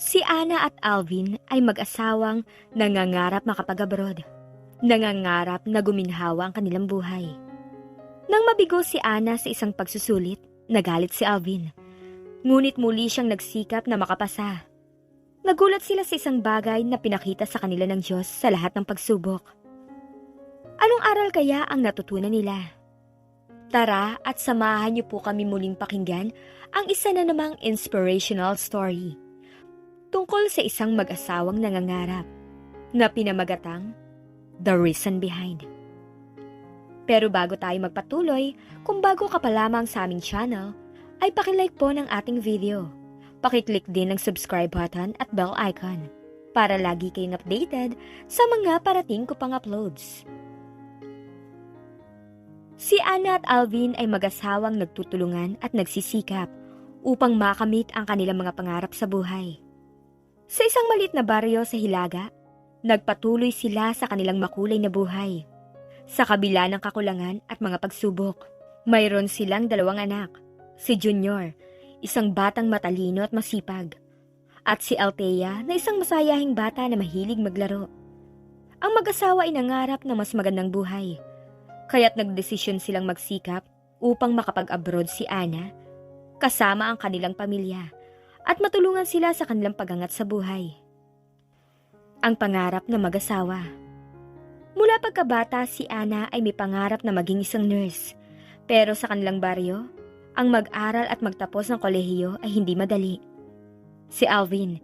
Si Ana at Alvin ay mag-asawang nangangarap makapag-abroad. Nangangarap na guminhawa ang kanilang buhay. Nang mabigo si Ana sa isang pagsusulit, nagalit si Alvin. Ngunit muli siyang nagsikap na makapasa. Nagulat sila sa isang bagay na pinakita sa kanila ng Diyos sa lahat ng pagsubok. Anong aral kaya ang natutunan nila? Tara at samahan niyo po kami muling pakinggan ang isa na namang inspirational story tungkol sa isang mag-asawang nangangarap na pinamagatang The Reason Behind. Pero bago tayo magpatuloy, kung bago ka pa lamang sa aming channel, ay pakilike po ng ating video. Pakiclick din ng subscribe button at bell icon para lagi kayong updated sa mga parating ko pang uploads. Si Anna at Alvin ay mag-asawang nagtutulungan at nagsisikap upang makamit ang kanilang mga pangarap sa buhay. Sa isang malit na baryo sa Hilaga, nagpatuloy sila sa kanilang makulay na buhay. Sa kabila ng kakulangan at mga pagsubok, mayroon silang dalawang anak, si Junior, isang batang matalino at masipag, at si Althea na isang masayahing bata na mahilig maglaro. Ang mag-asawa ay nangarap ng mas magandang buhay, kaya't nagdesisyon silang magsikap upang makapag-abroad si Ana kasama ang kanilang pamilya at matulungan sila sa kanilang pagangat sa buhay. Ang pangarap na mag-asawa. Mula pagkabata, si Ana ay may pangarap na maging isang nurse. Pero sa kanilang baryo, ang mag-aral at magtapos ng kolehiyo ay hindi madali. Si Alvin,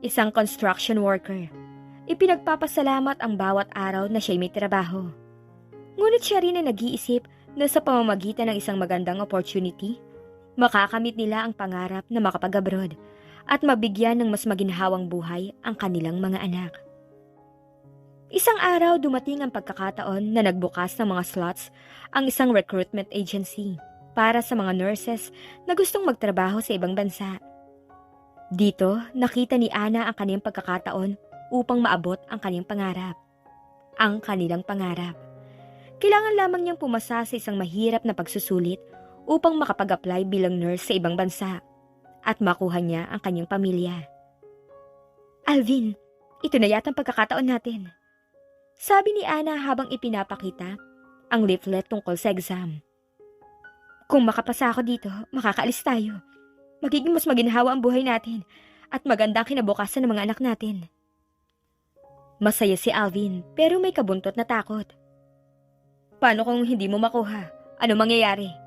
isang construction worker, ipinagpapasalamat ang bawat araw na siya'y may trabaho. Ngunit siya rin ay nag-iisip na sa pamamagitan ng isang magandang opportunity, makakamit nila ang pangarap na makapag-abroad at mabigyan ng mas maginhawang buhay ang kanilang mga anak. Isang araw dumating ang pagkakataon na nagbukas ng mga slots ang isang recruitment agency para sa mga nurses na gustong magtrabaho sa ibang bansa. Dito, nakita ni Ana ang kanyang pagkakataon upang maabot ang kanyang pangarap. Ang kanilang pangarap. Kailangan lamang niyang pumasa sa isang mahirap na pagsusulit upang makapag-apply bilang nurse sa ibang bansa at makuha niya ang kanyang pamilya. Alvin, ito na yata ang pagkakataon natin. Sabi ni Ana habang ipinapakita ang leaflet tungkol sa exam. Kung makapasa ako dito, makakaalis tayo. Magiging mas maginhawa ang buhay natin at maganda ang kinabukasan ng mga anak natin. Masaya si Alvin pero may kabuntot na takot. Paano kung hindi mo makuha? Ano mangyayari?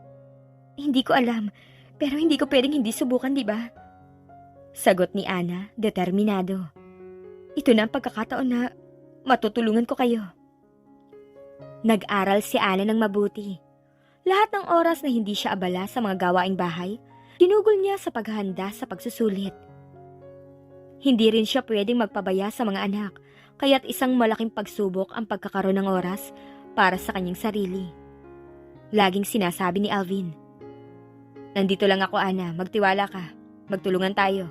Hindi ko alam, pero hindi ko pwedeng hindi subukan, di ba? Sagot ni Ana, determinado. Ito na ang pagkakataon na matutulungan ko kayo. Nag-aral si Ana ng mabuti. Lahat ng oras na hindi siya abala sa mga gawaing bahay, ginugol niya sa paghahanda sa pagsusulit. Hindi rin siya pwedeng magpabaya sa mga anak, kaya't isang malaking pagsubok ang pagkakaroon ng oras para sa kanyang sarili. Laging sinasabi ni Alvin, Nandito lang ako, Ana. Magtiwala ka. Magtulungan tayo.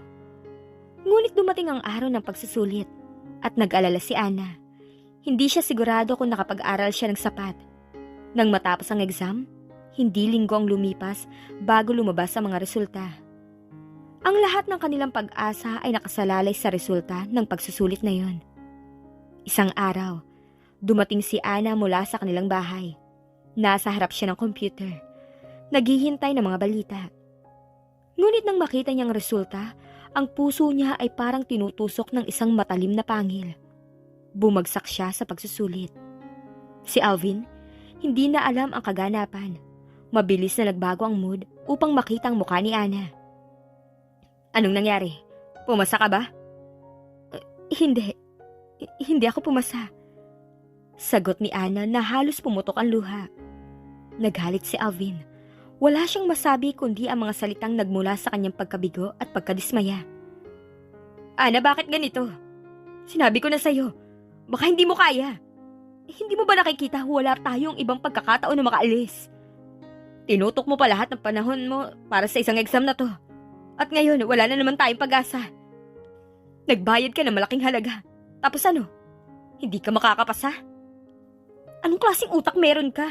Ngunit dumating ang araw ng pagsusulit at nag-alala si Ana. Hindi siya sigurado kung nakapag-aral siya ng sapat. Nang matapos ang exam, hindi linggo ang lumipas bago lumabas ang mga resulta. Ang lahat ng kanilang pag-asa ay nakasalalay sa resulta ng pagsusulit na yon. Isang araw, dumating si Ana mula sa kanilang bahay. Nasa harap siya ng computer. Naghihintay ng mga balita. Ngunit nang makita niyang resulta, ang puso niya ay parang tinutusok ng isang matalim na pangil. Bumagsak siya sa pagsusulit. Si Alvin, hindi na alam ang kaganapan. Mabilis na nagbago ang mood upang makita ang mukha ni Ana. Anong nangyari? Pumasa ka ba? "Eh, hindi. H- hindi ako pumasa. Sagot ni Ana na halos pumutok ang luha. Naghalit si Alvin. Wala siyang masabi kundi ang mga salitang nagmula sa kanyang pagkabigo at pagkadismaya. Ana, bakit ganito? Sinabi ko na sa'yo, baka hindi mo kaya. Hindi mo ba nakikita wala tayong ibang pagkakataon na makaalis? Tinutok mo pa lahat ng panahon mo para sa isang exam na to. At ngayon, wala na naman tayong pag-asa. Nagbayad ka ng malaking halaga. Tapos ano? Hindi ka makakapasa? Anong klaseng utak meron ka?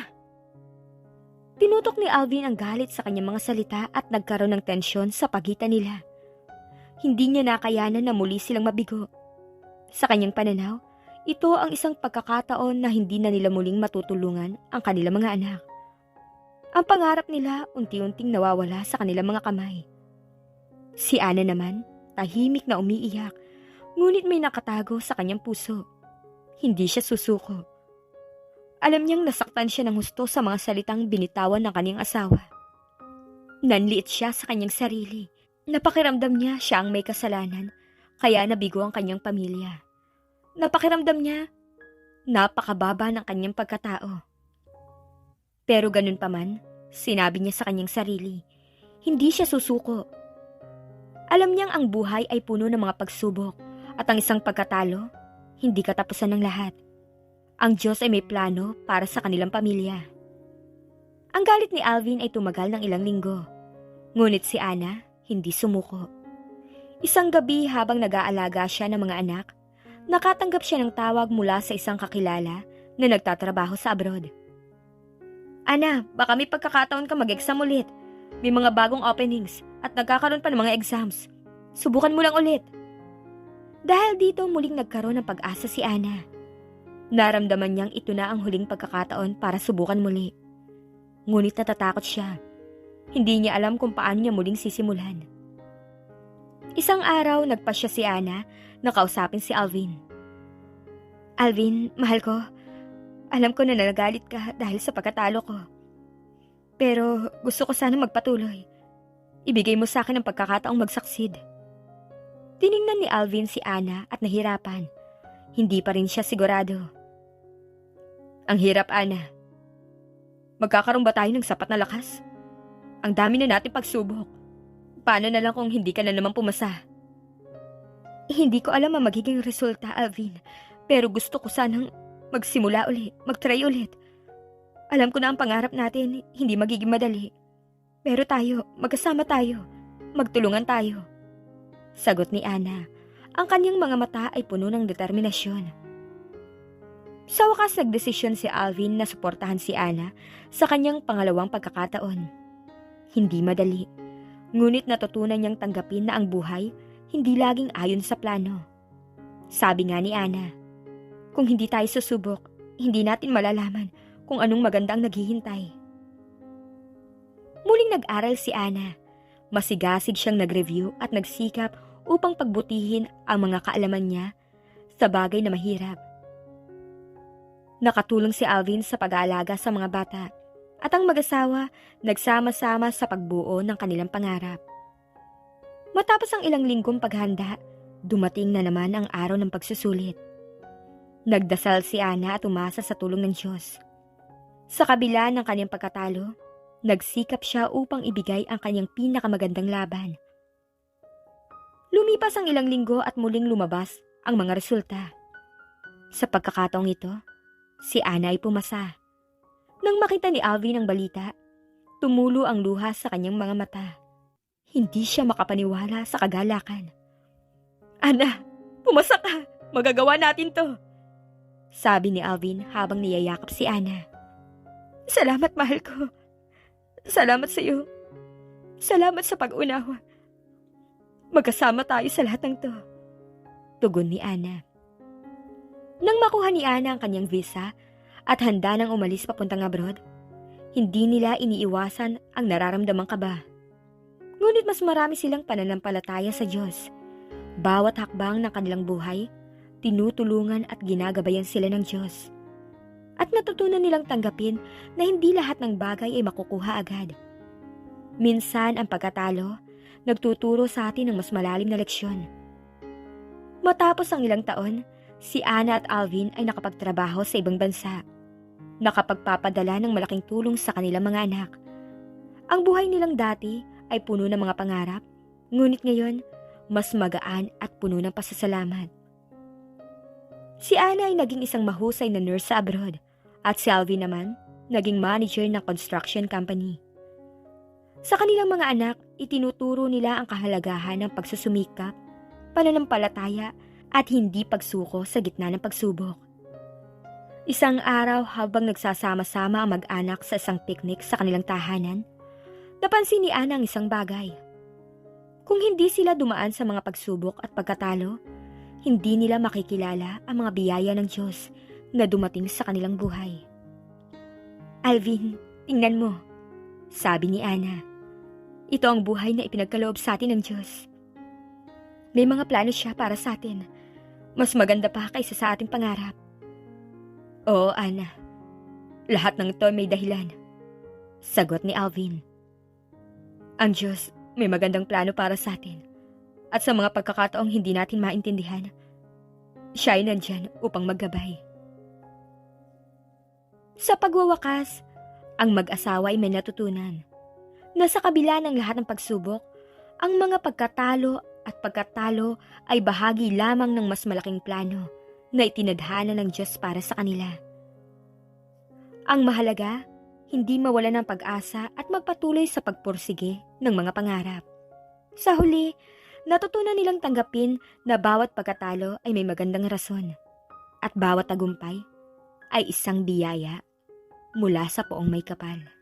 Tinutok ni Alvin ang galit sa kanyang mga salita at nagkaroon ng tensyon sa pagitan nila. hindi niya nakayanan na muli silang mabigo. Sa kanyang pananaw, ito ang isang pagkakataon na hindi na nila muling matutulungan ang kanilang mga anak. Ang pangarap nila unti-unting nawawala sa kanilang mga kamay. Si Ana naman, tahimik na umiiyak, ngunit may nakatago sa kanyang puso. Hindi siya susuko. Alam niyang nasaktan siya ng husto sa mga salitang binitawan ng kanyang asawa. Nanliit siya sa kanyang sarili. Napakiramdam niya siya ang may kasalanan, kaya nabigo ang kanyang pamilya. Napakiramdam niya, napakababa ng kanyang pagkatao. Pero ganun pa man, sinabi niya sa kanyang sarili, hindi siya susuko. Alam niyang ang buhay ay puno ng mga pagsubok at ang isang pagkatalo, hindi katapusan ng lahat. Ang Diyos ay may plano para sa kanilang pamilya. Ang galit ni Alvin ay tumagal ng ilang linggo. Ngunit si Ana, hindi sumuko. Isang gabi habang nag-aalaga siya ng mga anak, nakatanggap siya ng tawag mula sa isang kakilala na nagtatrabaho sa abroad. Ana, baka may pagkakataon ka mag-exam ulit. May mga bagong openings at nagkakaroon pa ng mga exams. Subukan mo lang ulit. Dahil dito muling nagkaroon ng pag-asa si Ana. Naramdaman niyang ito na ang huling pagkakataon para subukan muli. Ngunit natatakot siya. Hindi niya alam kung paano niya muling sisimulan. Isang araw, nagpasya si Ana na kausapin si Alvin. Alvin, mahal ko. Alam ko na nagalit ka dahil sa pagkatalo ko. Pero gusto ko sana magpatuloy. Ibigay mo sa akin ang pagkakataong magsaksid. Tiningnan ni Alvin si Ana at nahirapan. Hindi pa rin siya sigurado. Ang hirap, Ana. Magkakaroon ba tayo ng sapat na lakas? Ang dami na natin pagsubok. Paano na lang kung hindi ka na naman pumasa? Hindi ko alam ang magiging resulta, Alvin. Pero gusto ko sanang magsimula ulit, magtry ulit. Alam ko na ang pangarap natin, hindi magiging madali. Pero tayo, magkasama tayo. Magtulungan tayo. Sagot ni Ana. Ang kanyang mga mata ay puno ng determinasyon. Sa wakas nagdesisyon si Alvin na suportahan si Ana sa kanyang pangalawang pagkakataon. Hindi madali. Ngunit natutunan niyang tanggapin na ang buhay hindi laging ayon sa plano. Sabi nga ni Ana, kung hindi tayo susubok, hindi natin malalaman kung anong magandang naghihintay. Muling nag-aral si Ana. Masigasig siyang nag-review at nagsikap upang pagbutihin ang mga kaalaman niya sa bagay na mahirap. Nakatulong si Alvin sa pag-aalaga sa mga bata at ang mag-asawa nagsama-sama sa pagbuo ng kanilang pangarap. Matapos ang ilang linggong paghanda, dumating na naman ang araw ng pagsusulit. Nagdasal si Ana at umasa sa tulong ng Diyos. Sa kabila ng kanyang pagkatalo, nagsikap siya upang ibigay ang kanyang pinakamagandang laban. Lumipas ang ilang linggo at muling lumabas ang mga resulta. Sa pagkakataong ito, si Ana ay pumasa. Nang makita ni Alvin ang balita, tumulo ang luha sa kanyang mga mata. Hindi siya makapaniwala sa kagalakan. Ana, pumasa ka! Magagawa natin to! Sabi ni Alvin habang niyayakap si Ana. Salamat, mahal ko. Salamat sa iyo. Salamat sa pag-unawa. Magkasama tayo sa lahat ng to. Tugon ni Ana. Nang makuha ni Ana ang kanyang visa at handa nang umalis papuntang abroad, hindi nila iniiwasan ang nararamdamang kaba. Ngunit mas marami silang pananampalataya sa Diyos. Bawat hakbang ng kanilang buhay, tinutulungan at ginagabayan sila ng Diyos at natutunan nilang tanggapin na hindi lahat ng bagay ay makukuha agad. Minsan ang pagkatalo, nagtuturo sa atin ng mas malalim na leksyon. Matapos ang ilang taon, si Ana at Alvin ay nakapagtrabaho sa ibang bansa. Nakapagpapadala ng malaking tulong sa kanilang mga anak. Ang buhay nilang dati ay puno ng mga pangarap, ngunit ngayon, mas magaan at puno ng pasasalamat. Si Ana ay naging isang mahusay na nurse abroad at si Alvin naman, naging manager ng construction company. Sa kanilang mga anak, itinuturo nila ang kahalagahan ng pagsusumikap, pananampalataya at hindi pagsuko sa gitna ng pagsubok. Isang araw habang nagsasama-sama ang mag-anak sa isang picnic sa kanilang tahanan, napansin ni Ana ang isang bagay. Kung hindi sila dumaan sa mga pagsubok at pagkatalo, hindi nila makikilala ang mga biyaya ng Diyos na dumating sa kanilang buhay. Alvin, tingnan mo, sabi ni Ana. Ito ang buhay na ipinagkaloob sa atin ng Diyos. May mga plano siya para sa atin. Mas maganda pa kaysa sa ating pangarap. Oo, Ana. Lahat ng ito may dahilan. Sagot ni Alvin. Ang Diyos may magandang plano para sa atin. At sa mga pagkakataong hindi natin maintindihan, siya ay nandyan upang maggabay. Sa pagwawakas, ang mag-asawa ay may natutunan na sa kabila ng lahat ng pagsubok, ang mga pagkatalo at pagkatalo ay bahagi lamang ng mas malaking plano na itinadhana ng Diyos para sa kanila. Ang mahalaga, hindi mawala ng pag-asa at magpatuloy sa pagpursige ng mga pangarap. Sa huli, natutunan nilang tanggapin na bawat pagkatalo ay may magandang rason at bawat tagumpay ay isang biyaya mula sa poong may kapal.